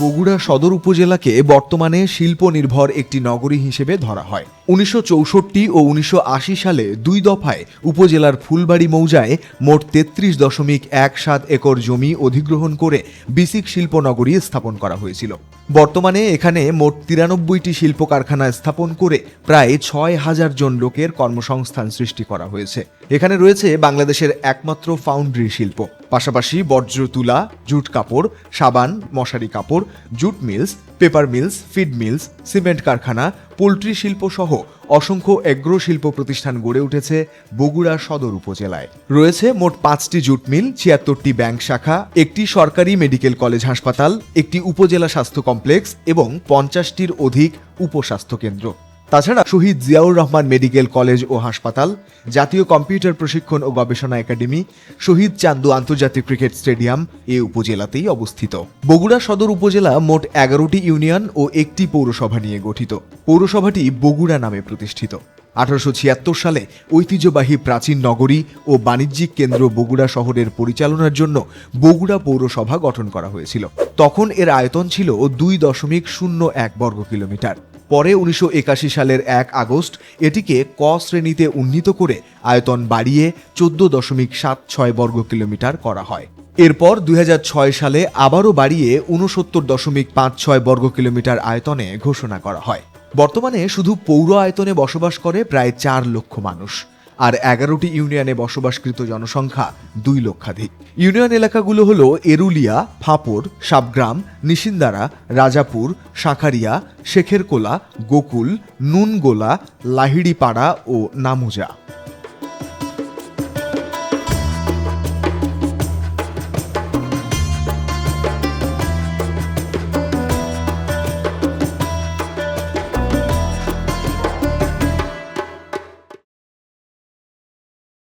বগুড়া সদর উপজেলাকে বর্তমানে শিল্প নির্ভর একটি নগরী হিসেবে ধরা হয়। উনিশশো চৌষট্টি ও উনিশশো আশি সালে দুই দফায় উপজেলার ফুলবাড়ি মৌজায় মোট তেত্রিশ দশমিক এক সাত একর জমি অধিগ্রহণ করে বিসিক শিল্প নগরী স্থাপন করা হয়েছিল। বর্তমানে এখানে মোট তিরানব্বইটি শিল্প কারখানা স্থাপন করে প্রায় ছয় হাজার জন লোকের কর্মসংস্থান সৃষ্টি করা হয়েছে। এখানে রয়েছে বাংলাদেশের একমাত্র ফাউন্ড্রি শিল্প। পাশাপাশি বর্জ্য তুলা, জুট কাপড়, সাবান, মশারি কাপড়, jute mills, paper mills, feed mills, cement কারখানা, পোলট্রি শিল্প সহ অসংখ্য এগ্রো শিল্প প্রতিষ্ঠান গড়ে উঠেছে বগুড়া সদর উপজেলায়। রয়েছে মোট পাঁচটি জুট মিল, ছিয়াত্তরটি ব্যাংক শাখা, একটি সরকারি মেডিকেল কলেজ হাসপাতাল, একটি উপজেলা স্বাস্থ্য কমপ্লেক্স এবং পঞ্চাশটির অধিক উপস্বাস্থ্য কেন্দ্র। তাছাড়া শহীদ জিয়াউর রহমান মেডিকেল কলেজ ও হাসপাতাল, জাতীয় কম্পিউটার প্রশিক্ষণ ও গবেষণা একাডেমি, শহীদ চান্দু আন্তর্জাতিক ক্রিকেট স্টেডিয়াম এ উপজেলাতেই অবস্থিত। বগুড়া সদর উপজেলা মোট এগারোটি ইউনিয়ন ও একটি পৌরসভা নিয়ে গঠিত। পৌরসভাটি বগুড়া নামে প্রতিষ্ঠিত। আঠারোশো ছিয়াত্তর সালে ঐতিহ্যবাহী প্রাচীন নগরী ও বাণিজ্যিক কেন্দ্র বগুড়া শহরের পরিচালনার জন্য বগুড়া পৌরসভা গঠন করা হয়েছিল। তখন এর আয়তন ছিল দুই দশমিক শূন্য এক বর্গ কিলোমিটার। পরে উনিশশো একাশি সালের এক আগস্ট এটিকে ক শ্রেণীতে উন্নীত করে আয়তন বাড়িয়ে চোদ্দ দশমিক সাত ছয় বর্গ কিলোমিটার করা হয়। এরপর দুই ছয় সালে আবারও বাড়িয়ে উনসত্তর দশমিক পাঁচ ছয় বর্গ কিলোমিটার আয়তনে ঘোষণা করা হয়। বর্তমানে শুধু পৌর আয়তনে বসবাস করে প্রায় চার লক্ষ মানুষ, আর এগারোটি ইউনিয়নে বসবাসকৃত জনসংখ্যা দুই লক্ষাধিক। ইউনিয়ন এলাকাগুলো হল এরুলিয়া ফাপড় সাবগ্রাম নিশিন্দারা, রাজাপুর শাখারিয়া শেখেরকোলা, গোকুল, নুনগোলা, লাহিড়িপাড়া ও নামুজা।